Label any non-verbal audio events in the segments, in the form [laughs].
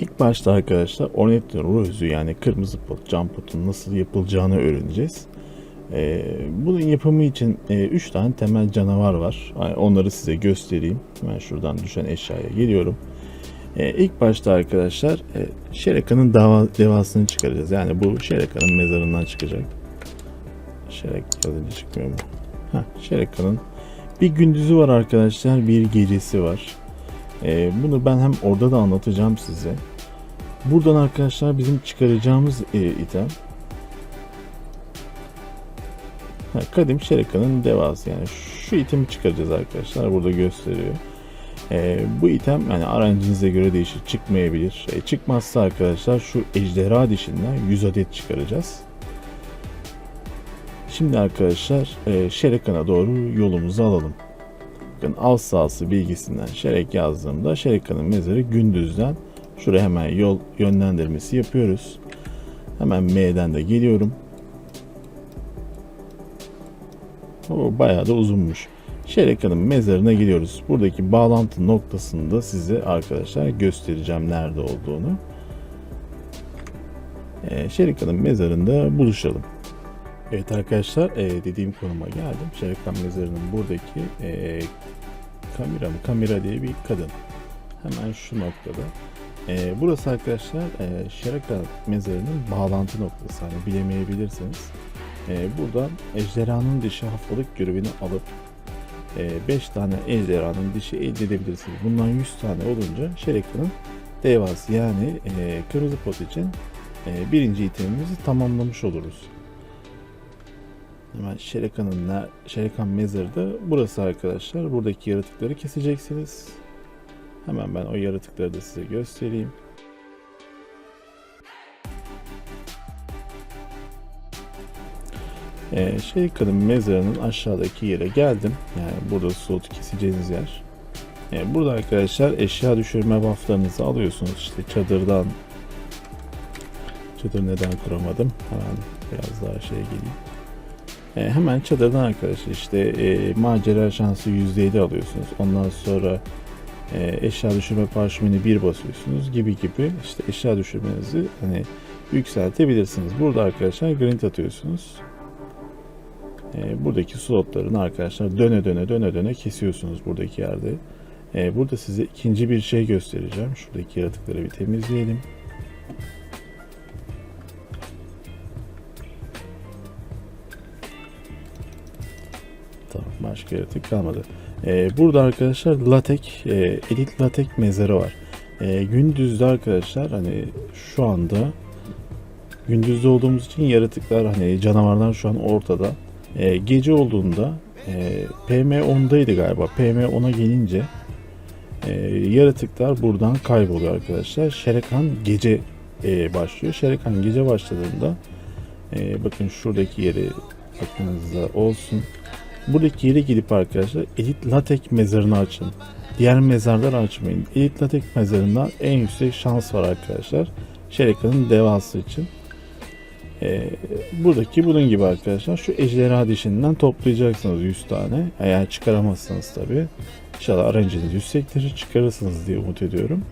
İlk başta arkadaşlar Ornithin Rose'u yani kırmızı pot, cam potun nasıl yapılacağını öğreneceğiz. Ee, bunun yapımı için 3 tane temel canavar var. Yani Onları size göstereyim. Hemen şuradan düşen eşyaya geliyorum. Ee, ilk başta arkadaşlar e, Şereka'nın devasını çıkaracağız. Yani bu Şereka'nın mezarından çıkacak. Şerek yazınca çıkmıyor mu? Heh, Şereka'nın bir gündüzü var arkadaşlar, bir gecesi var. Ee, bunu ben hem orada da anlatacağım size. Buradan arkadaşlar bizim çıkaracağımız e, item ha, Kadim Şereka'nın devası yani şu itemi çıkaracağız arkadaşlar burada gösteriyor. Ee, bu item yani arancınıza göre değişir çıkmayabilir. E, çıkmazsa arkadaşlar şu ejderha dişinden 100 adet çıkaracağız. Şimdi arkadaşlar e, Şerekan'a doğru yolumuzu alalım. Bakın av sahası bilgisinden Şerek yazdığımda Şerekan'ın mezarı gündüzden şuraya hemen yol yönlendirmesi yapıyoruz. Hemen M'den de geliyorum. O bayağı da uzunmuş. Şerekan'ın mezarına gidiyoruz. Buradaki bağlantı noktasını da size arkadaşlar göstereceğim nerede olduğunu. Ee, Şerekan'ın mezarında buluşalım. Evet arkadaşlar e, dediğim konuma geldim. Şerekan mezarının buradaki e, Kamira mı? Kamira diye bir kadın. Hemen şu noktada. E, burası arkadaşlar e, Şerekan mezarının bağlantı noktası. Hani bilemeyebilirsiniz. E, buradan ejderhanın dişi haftalık görevini alıp 5 tane ejderhanın dişi elde edebilirsiniz. Bundan 100 tane olunca Şerekan'ın devası yani e, kırmızı pot için e, birinci itemimizi tamamlamış oluruz. Hemen Şerekan'ın ne- Şerekan mezarı da burası arkadaşlar. Buradaki yaratıkları keseceksiniz. Hemen ben o yaratıkları da size göstereyim. Ee, Şerekan'ın mezarının aşağıdaki yere geldim. Yani burada slot keseceğiniz yer. Ee, burada arkadaşlar eşya düşürme bufflarınızı alıyorsunuz. İşte çadırdan Çadır neden kuramadım? Hemen biraz daha şeye geleyim. E, hemen çadırdan arkadaşlar işte e, macera şansı %7 alıyorsunuz. Ondan sonra eşya düşürme parşömeni 1 basıyorsunuz gibi gibi işte eşya düşürmenizi hani yükseltebilirsiniz. Burada arkadaşlar grind atıyorsunuz. E, buradaki slotların arkadaşlar döne döne döne döne kesiyorsunuz buradaki yerde. E, burada size ikinci bir şey göstereceğim. Şuradaki yaratıkları bir temizleyelim. Tamam başka yaratık kalmadı. Ee, burada arkadaşlar latek, e, elit latek mezarı var. Ee, gündüzde arkadaşlar hani şu anda gündüzde olduğumuz için yaratıklar hani canavarlar şu an ortada. Ee, gece olduğunda e, PM 10'daydı galiba. PM 10'a gelince e, yaratıklar buradan kayboluyor arkadaşlar. Şerekan gece e, başlıyor. Şerekan gece başladığında e, bakın şuradaki yeri aklınızda olsun. Buradaki yere gidip arkadaşlar Elit Latek mezarını açın. Diğer mezarları açmayın. Elit Latek mezarında en yüksek şans var arkadaşlar. Şerekanın devası için. Ee, buradaki bunun gibi arkadaşlar. Şu ejderha dişinden toplayacaksınız 100 tane. Eğer çıkaramazsanız tabi. İnşallah arancınız yüksektir çıkarırsınız diye umut ediyorum.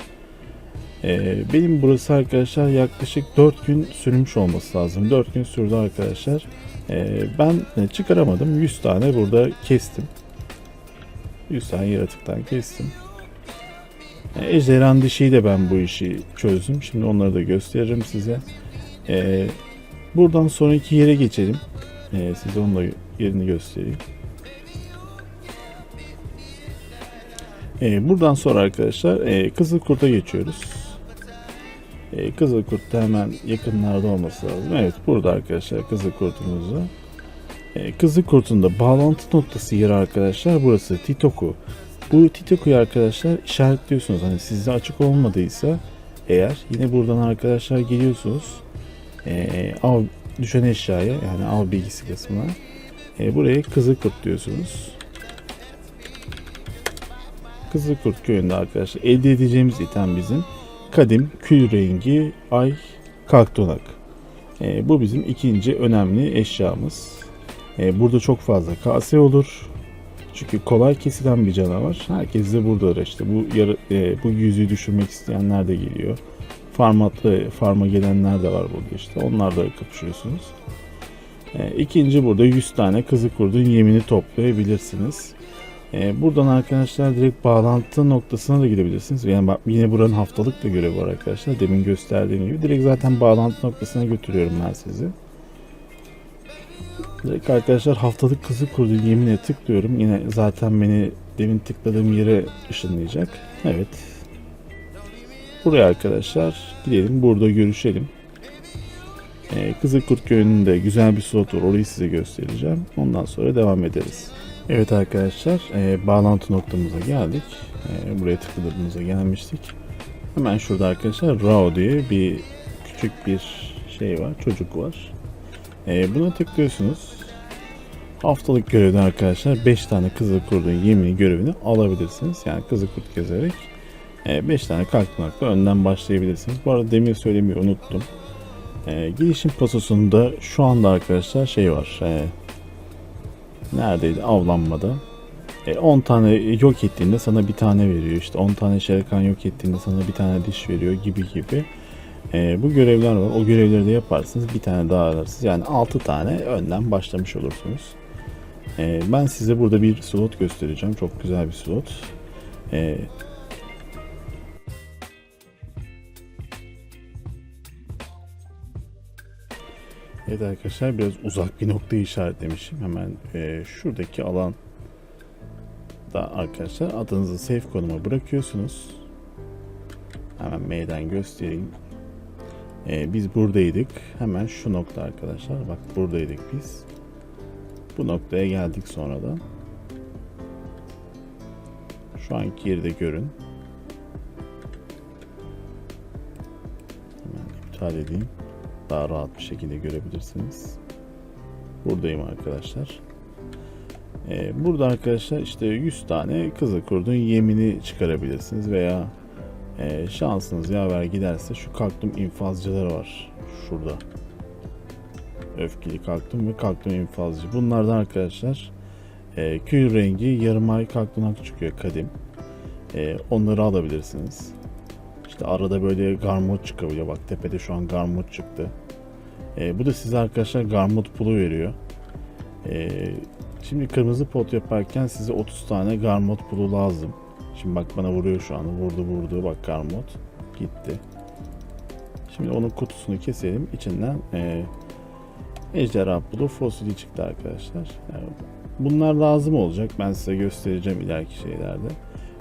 Ee, benim burası arkadaşlar yaklaşık 4 gün sürmüş olması lazım. 4 gün sürdü arkadaşlar. Ee, ben çıkaramadım. 100 tane burada kestim. 100 tane yaratıktan kestim. Ee, Ejderhan dişiyi de ben bu işi çözdüm. Şimdi onları da gösteririm size. Ee, buradan sonraki yere geçelim. Ee, size onun da yerini göstereyim. Ee, buradan sonra arkadaşlar e, Kızıl Kurt'a geçiyoruz. E, Kızıl Kurt da hemen yakınlarda olması lazım. Evet burada arkadaşlar Kızıl Kurt'umuzda. E, Kızıl Kurt'un da bağlantı noktası yeri arkadaşlar burası Titoku. Bu Titoku'yu arkadaşlar işaretliyorsunuz. Hani sizde açık olmadıysa eğer yine buradan arkadaşlar geliyorsunuz. E, av düşen eşyaya yani av bilgisi kısmına. E, buraya Kızıl Kurt diyorsunuz. Kızılkurt köyünde arkadaşlar elde edeceğimiz item bizim kadim kül rengi ay kalktonak. E, bu bizim ikinci önemli eşyamız. E, burada çok fazla kase olur. Çünkü kolay kesilen bir canavar. Herkes de burada işte. Bu yarı, e, bu yüzüğü düşürmek isteyenler de geliyor. Farmatlı, farma gelenler de var burada işte. Onlar da kapışıyorsunuz. E, ikinci burada 100 tane kızı kurdun yemini toplayabilirsiniz. E, buradan arkadaşlar direkt bağlantı noktasına da girebilirsiniz. Yani bak yine buranın haftalık da görevi var arkadaşlar. Demin gösterdiğim gibi. Direkt zaten bağlantı noktasına götürüyorum ben sizi. Direkt arkadaşlar haftalık kızı kurdu yemine tıklıyorum. Yine zaten beni demin tıkladığım yere ışınlayacak. Evet. Buraya arkadaşlar gidelim. Burada görüşelim. Ee, Kızılkurt Köyü'nde güzel bir slot var. Orayı size göstereceğim. Ondan sonra devam ederiz. Evet arkadaşlar e, bağlantı noktamıza geldik. E, buraya tıkladığımızda gelmiştik. Hemen şurada arkadaşlar Rao diye bir küçük bir şey var. Çocuk var. E, buna tıklıyorsunuz. Haftalık görevden arkadaşlar 5 tane kızıl kurdun yemini görevini alabilirsiniz. Yani kızıl kurt gezerek 5 tane kalkmakla önden başlayabilirsiniz. Bu arada demin söylemeyi unuttum. E, girişim pasosunda şu anda arkadaşlar şey var. E, neredeydi? Avlanmada. E, 10 tane yok ettiğinde sana bir tane veriyor. İşte 10 tane şerikan yok ettiğinde sana bir tane diş veriyor gibi gibi. E, bu görevler var. O görevleri de yaparsınız. Bir tane daha alırsınız. Yani 6 tane önden başlamış olursunuz. E, ben size burada bir slot göstereceğim. Çok güzel bir slot. E, Evet arkadaşlar biraz uzak bir noktayı işaretlemişim. Hemen e, şuradaki alan da arkadaşlar adınızı safe konuma bırakıyorsunuz. Hemen meydan göstereyim. E, biz buradaydık. Hemen şu nokta arkadaşlar. Bak buradaydık biz. Bu noktaya geldik sonradan. Şu anki yeri de görün. Hemen iptal edeyim daha rahat bir şekilde görebilirsiniz. Buradayım arkadaşlar. Ee, burada arkadaşlar işte 100 tane kızıl kurdun yemini çıkarabilirsiniz veya e, şansınız yaver giderse şu kalktım infazcıları var şurada. Öfkeli kalktım ve kalktım infazcı. Bunlardan arkadaşlar e, kül rengi yarım ay kalktınak çıkıyor kadim. E, onları alabilirsiniz. İşte arada böyle garmot çıkabiliyor. Bak tepede şu an garmot çıktı. Ee, bu da size arkadaşlar garmot pulu veriyor. Ee, şimdi kırmızı pot yaparken size 30 tane garmot pulu lazım. Şimdi bak bana vuruyor şu an. Vurdu vurdu. Bak garmot gitti. Şimdi onun kutusunu keselim. İçinden e, ejderha pulu fosili çıktı arkadaşlar. Yani bunlar lazım olacak. Ben size göstereceğim ileriki şeylerde.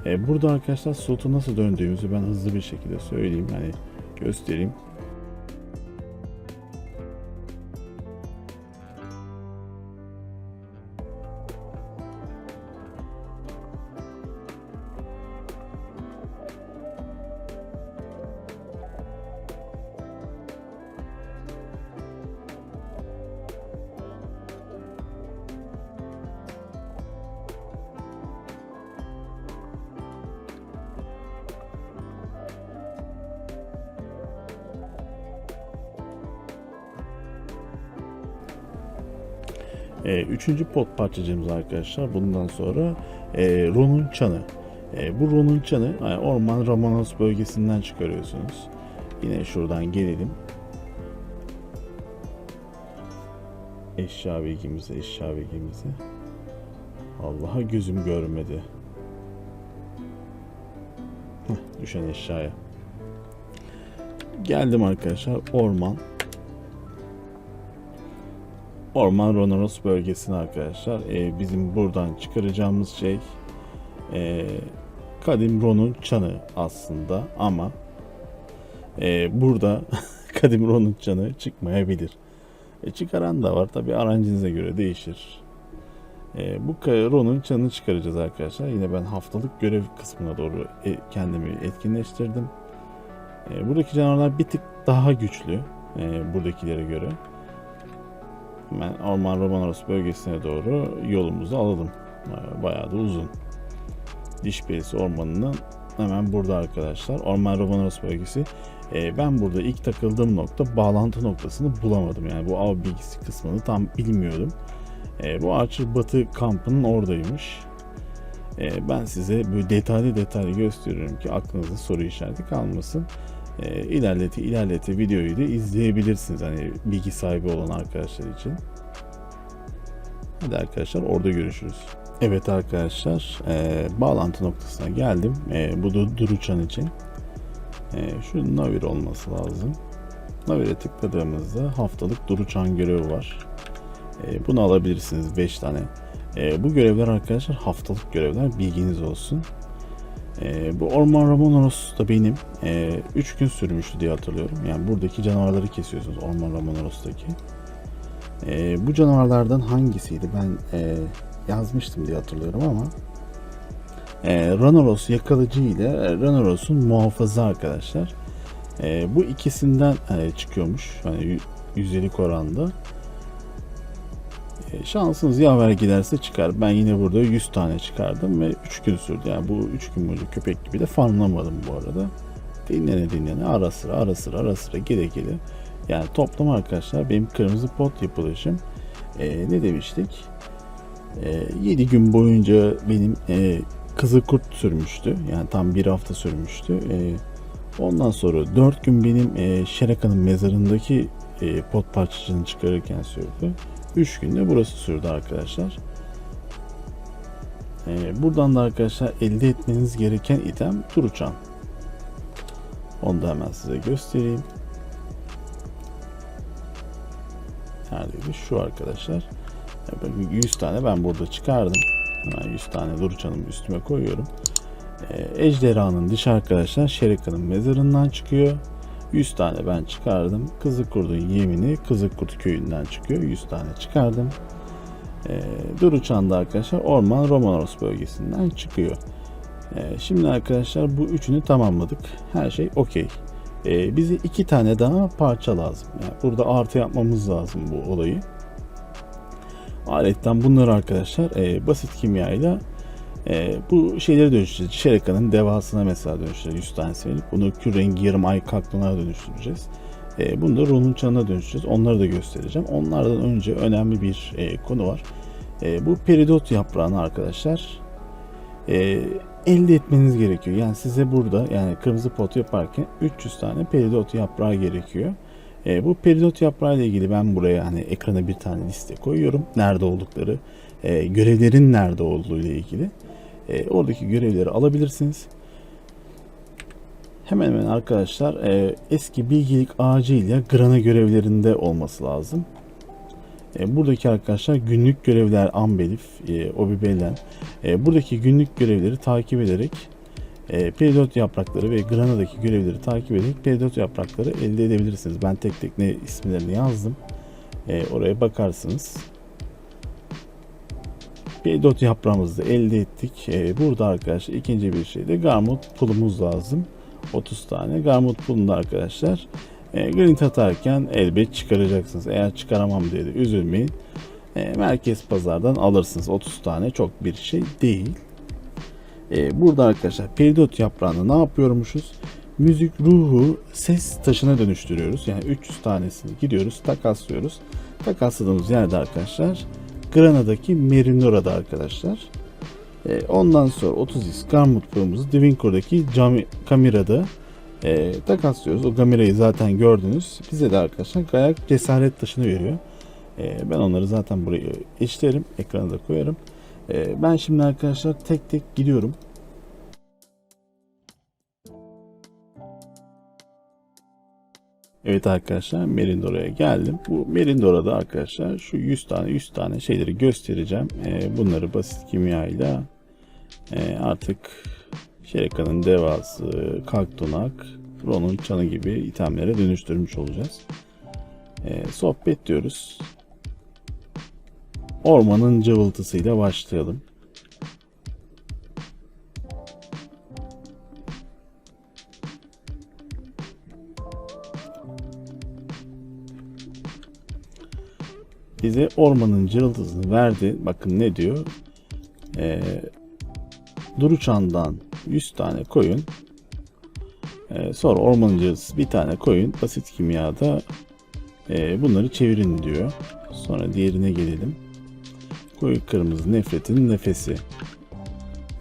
E, burada arkadaşlar slotu nasıl döndüğümüzü ben hızlı bir şekilde söyleyeyim. Hani göstereyim. E, üçüncü pot parçacığımız arkadaşlar. Bundan sonra e, Ron'un çanı. E, bu Ron'un çanı yani orman Ramanos bölgesinden çıkarıyorsunuz. Yine şuradan gelelim. Eşya bilgimize, eşya bilgimize. Allah'a gözüm görmedi. Heh, düşen eşyaya. Geldim arkadaşlar orman. Orman Ronaros bölgesine arkadaşlar. Ee, bizim buradan çıkaracağımız şey e, Kadim Ron'un çanı aslında ama e, burada [laughs] Kadim Ron'un çanı çıkmayabilir. E, çıkaran da var tabi arancınıza göre değişir. E, bu Ron'un çanını çıkaracağız arkadaşlar. Yine ben haftalık görev kısmına doğru e, kendimi etkinleştirdim. E, buradaki canavarlar bir tık daha güçlü e, buradakilere göre. Hemen Orman Romanos bölgesine doğru yolumuzu alalım. Ee, Bayağı da uzun. Diş Perisi Ormanı'nın hemen burada arkadaşlar. Orman Romanos bölgesi. Ee, ben burada ilk takıldığım nokta bağlantı noktasını bulamadım. Yani bu av bilgisi kısmını tam bilmiyordum. Ee, bu Archer Batı kampının oradaymış. Ben size böyle detaylı detaylı gösteriyorum ki aklınızda soru işareti kalmasın. E, ilerleti ilerleti videoyu da izleyebilirsiniz. Hani bilgi sahibi olan arkadaşlar için. Hadi arkadaşlar orada görüşürüz. Evet arkadaşlar e, bağlantı noktasına geldim. E, bu da Duruçan için. E, şu Navir olması lazım. Navir'e tıkladığımızda haftalık Duruçan görevi var. E, bunu alabilirsiniz 5 tane. E, bu görevler arkadaşlar haftalık görevler bilginiz olsun. E, bu Orman Ramonoros da benim 3 gün sürmüştü diye hatırlıyorum. Yani buradaki canavarları kesiyorsunuz Orman Ramonoros'taki. E, bu canavarlardan hangisiydi ben e, yazmıştım diye hatırlıyorum ama e, Ranoros yakalıcı ile Ranoros'un muhafızı arkadaşlar. E, bu ikisinden e, çıkıyormuş. Hani yüzdelik oranda. E, şansınız yaver giderse çıkar. Ben yine burada 100 tane çıkardım ve 3 gün sürdü. Yani bu 3 gün boyunca köpek gibi de farmlamadım bu arada. Dinlene dinlene ara sıra ara sıra ara sıra gele gele. Yani toplam arkadaşlar benim kırmızı pot yapılışım e, ne demiştik? E, 7 gün boyunca benim e, kızıl kurt sürmüştü. Yani tam bir hafta sürmüştü. E, ondan sonra 4 gün benim e, Şeraka'nın mezarındaki e, pot parçacığını çıkarırken sürdü. 3 günde burası sürdü arkadaşlar. Ee, buradan da arkadaşlar elde etmeniz gereken item turuçan. Onu da hemen size göstereyim. Neredeydi? Şu arkadaşlar. 100 tane ben burada çıkardım. Hemen 100 tane duruçanımı üstüme koyuyorum. Ee, ejderhanın dişi arkadaşlar Şerika'nın mezarından çıkıyor. 100 tane ben çıkardım. Kızılkurt'un yemini Kızılkurt köyünden çıkıyor. 100 tane çıkardım. E, Duruçan'da arkadaşlar Orman Romanos bölgesinden çıkıyor. E, şimdi arkadaşlar bu üçünü tamamladık. Her şey okey. E, bize iki tane daha parça lazım. Yani burada artı yapmamız lazım bu olayı. Aletten bunları arkadaşlar e, basit kimyayla e, bu şeyleri dönüştüreceğiz. Şereka'nın devasına mesela dönüştüreceğiz. 100 tane sevinip bunu kür rengi yarım ay kaklına dönüştüreceğiz. E, bunu da Ron'un çanına dönüştüreceğiz. Onları da göstereceğim. Onlardan önce önemli bir e, konu var. E, bu peridot yaprağını arkadaşlar e, elde etmeniz gerekiyor. Yani size burada yani kırmızı pot yaparken 300 tane peridot yaprağı gerekiyor. E, bu peridot yaprağı ile ilgili ben buraya hani ekrana bir tane liste koyuyorum. Nerede oldukları, e, görevlerin nerede olduğu ile ilgili. E, oradaki görevleri alabilirsiniz. Hemen hemen arkadaşlar e, eski bilgilik ağacı ile grana görevlerinde olması lazım. E, buradaki arkadaşlar günlük görevler Ambelif, e, Obibelen. E, buradaki günlük görevleri takip ederek e, peridot yaprakları ve granadaki görevleri takip ederek peridot yaprakları elde edebilirsiniz. Ben tek tek ne isimlerini yazdım. E, oraya bakarsınız. Peridot yaprağımızı da elde ettik. E, burada arkadaşlar ikinci bir şey de garmut pulumuz lazım. 30 tane. Garmut pulunu da arkadaşlar e, grind atarken elbet çıkaracaksınız. Eğer çıkaramam diye de üzülmeyin. E, merkez pazardan alırsınız. 30 tane çok bir şey değil. E, burada arkadaşlar peridot yaprağını ne yapıyormuşuz? Müzik ruhu ses taşına dönüştürüyoruz. Yani 300 tanesini gidiyoruz takaslıyoruz. Takasladığımız yerde arkadaşlar Grana'daki Merinora'da arkadaşlar. E, ondan sonra 30x Garmut pulumuzu Divincore'daki cami, kamerada e, takaslıyoruz. O kamerayı zaten gördünüz. Bize de arkadaşlar kayak cesaret taşını veriyor. E, ben onları zaten buraya eşlerim. Ekrana da koyarım. E, ben şimdi arkadaşlar tek tek gidiyorum. Evet arkadaşlar Merindora'ya geldim. Bu Merindora'da arkadaşlar şu 100 tane 100 tane şeyleri göstereceğim. E, bunları basit kimya ile e, artık Şereka'nın devası, Kalktunak, Ron'un çanı gibi itemlere dönüştürmüş olacağız. E, sohbet diyoruz. Ormanın cıvıltısıyla başlayalım. Bize ormanın cırıltısını verdi. Bakın ne diyor? Ee, Duruçan'dan 100 tane koyun. Ee, sonra ormanın cırıltısı bir tane koyun. Basit kimyada e, bunları çevirin diyor. Sonra diğerine gelelim. Koyu kırmızı nefretin nefesi.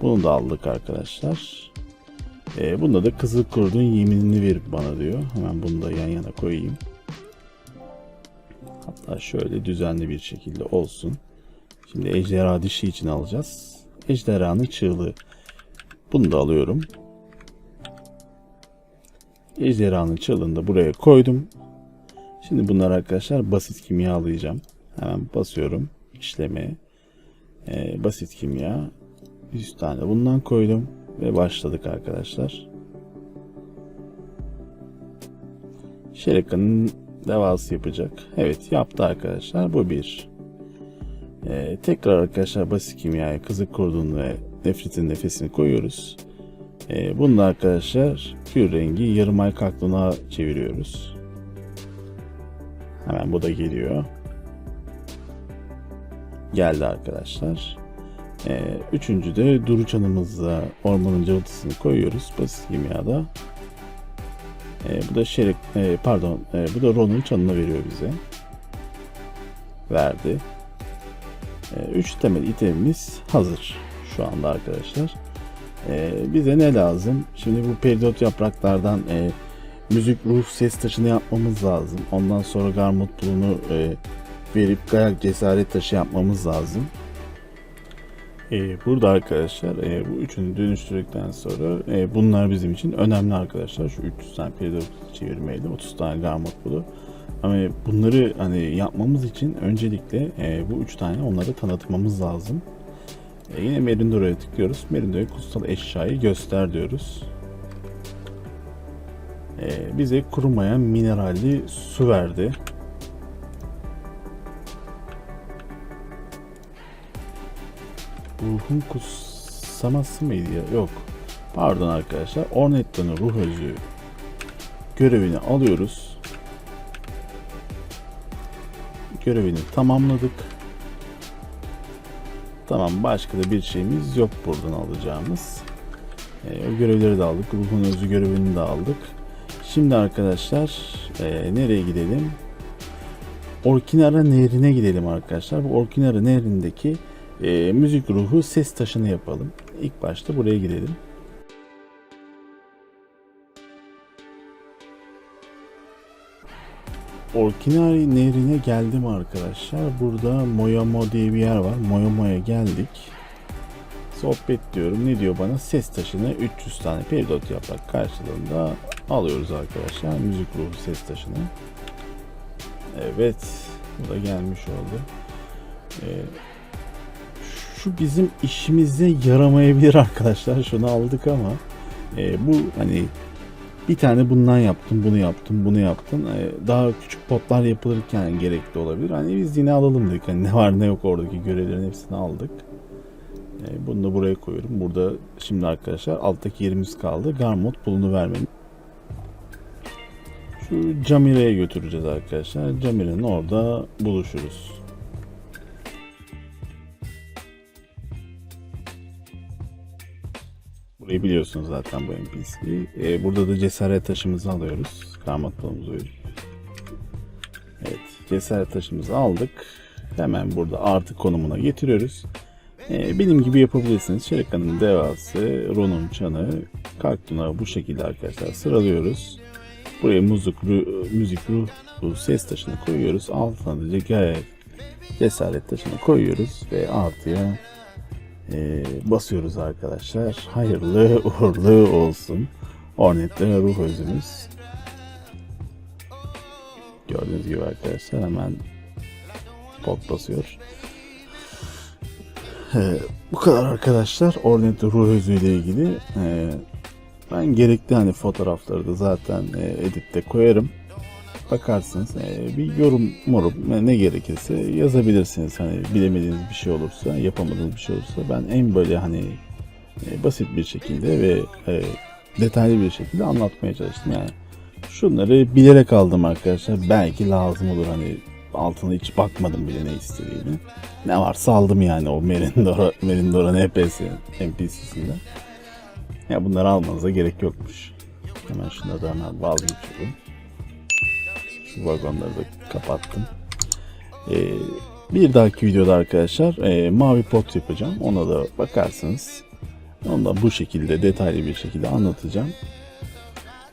Bunu da aldık arkadaşlar. E, bunda da kızıl kurdun yeminini ver bana diyor. Hemen bunu da yan yana koyayım. Hatta şöyle düzenli bir şekilde olsun. Şimdi ejderha dişi için alacağız. Ejderhanın çığlığı. Bunu da alıyorum. Ejderhanın çığlığını da buraya koydum. Şimdi bunları arkadaşlar basit kimyalayacağım. Hemen basıyorum işlemeye. Ee, basit kimya. 100 tane bundan koydum. Ve başladık arkadaşlar. Şerika'nın devası yapacak. Evet yaptı arkadaşlar. Bu bir. Ee, tekrar arkadaşlar basit kimyaya kızık kurdun ve nefretin nefesini koyuyoruz. Ee, bunu da arkadaşlar kür rengi yarım ay kalklığına çeviriyoruz. Hemen bu da geliyor. Geldi arkadaşlar. Ee, üçüncü de Duruçan'ımızla ormanın cıvıltısını koyuyoruz basit kimyada. Ee, bu da şerik, e, pardon, e, bu da Ron'un çanını veriyor bize. Verdi. Ee, üç temel itemimiz hazır şu anda arkadaşlar. Ee, bize ne lazım? Şimdi bu peridot yapraklardan e, müzik ruh ses taşını yapmamız lazım. Ondan sonra garmut pulunu e, verip gayak cesaret taşı yapmamız lazım. Ee, burada arkadaşlar e, bu üçünü dönüştürdükten sonra e, bunlar bizim için önemli arkadaşlar. Şu 300 tane peridot çevirmeyle 30 tane garmut pulu. Ama bunları hani yapmamız için öncelikle e, bu üç tane onları tanıtmamız lazım. E, yine Merindora'ya tıklıyoruz. Merindora'ya kutsal eşyayı göster diyoruz. E, bize kurumayan mineralli su verdi. Ruhun kutsaması mıydı ya? Yok. Pardon arkadaşlar. Ornetto'nun ruh özü görevini alıyoruz. Görevini tamamladık. Tamam başka da bir şeyimiz yok buradan alacağımız. E, o görevleri de aldık. Ruhun özü görevini de aldık. Şimdi arkadaşlar e, nereye gidelim? Orkinara Nehri'ne gidelim arkadaşlar. Bu Orkinara Nehri'ndeki e, müzik ruhu ses taşını yapalım. İlk başta buraya gidelim. Orkinari Nehri'ne geldim arkadaşlar. Burada Moyamo diye bir yer var. Moyamo'ya geldik. Sohbet diyorum. Ne diyor bana? Ses taşını 300 tane peridot yaprak karşılığında alıyoruz arkadaşlar. Müzik ruhu ses taşını. Evet. Bu da gelmiş oldu. Ee, şu bizim işimize yaramayabilir arkadaşlar. Şunu aldık ama e, bu hani bir tane bundan yaptım, bunu yaptım, bunu yaptım. Ee, daha küçük potlar yapılırken gerekli olabilir. Hani biz yine alalım dedik. Hani ne var ne yok oradaki görevlerin hepsini aldık. Ee, bunu da buraya koyuyorum. Burada şimdi arkadaşlar alttaki yerimiz kaldı. Garmot pulunu vermenin. Şu Camire'ye götüreceğiz arkadaşlar. Camire'nin orada buluşuruz. Burayı biliyorsunuz zaten bu NPC'yi. Ee, burada da cesaret taşımızı alıyoruz. Pulumuzu verip. Evet, cesaret taşımızı aldık. Hemen burada artı konumuna getiriyoruz. Ee, benim gibi yapabilirsiniz. Şerikan'ın devası, Ron'un çanı, Kalktuna bu şekilde arkadaşlar sıralıyoruz. Buraya müzik, ruh, müzik ruh, ruh ses taşını koyuyoruz. Altına da cesaret taşını koyuyoruz ve artıya e, basıyoruz arkadaşlar. Hayırlı uğurlu olsun. Ornetle ruh özümüz. Gördüğünüz gibi arkadaşlar hemen pot basıyor. Ee, bu kadar arkadaşlar Ornette ruh özüyle ilgili. Ee, ben gerekli hani fotoğrafları da zaten e, editte koyarım. Bakarsınız e, bir yorum morum ne gerekirse yazabilirsiniz. Hani bilemediğiniz bir şey olursa, yapamadığınız bir şey olursa ben en böyle hani e, basit bir şekilde ve e, detaylı bir şekilde anlatmaya çalıştım yani. Şunları bilerek aldım arkadaşlar. Belki lazım olur hani altına hiç bakmadım bile ne istediğini. Ne varsa aldım yani o Merindora, [laughs] Merindora NPC, NPC'sinden. Ya bunları almanıza gerek yokmuş. Hemen şunları da vagonları da kapattım. Ee, bir dahaki videoda arkadaşlar e, mavi pot yapacağım. Ona da bakarsınız. Onu da bu şekilde detaylı bir şekilde anlatacağım.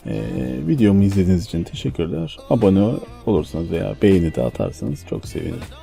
Ee, videomu izlediğiniz için teşekkürler. Abone olursanız veya beğeni de atarsanız çok sevinirim.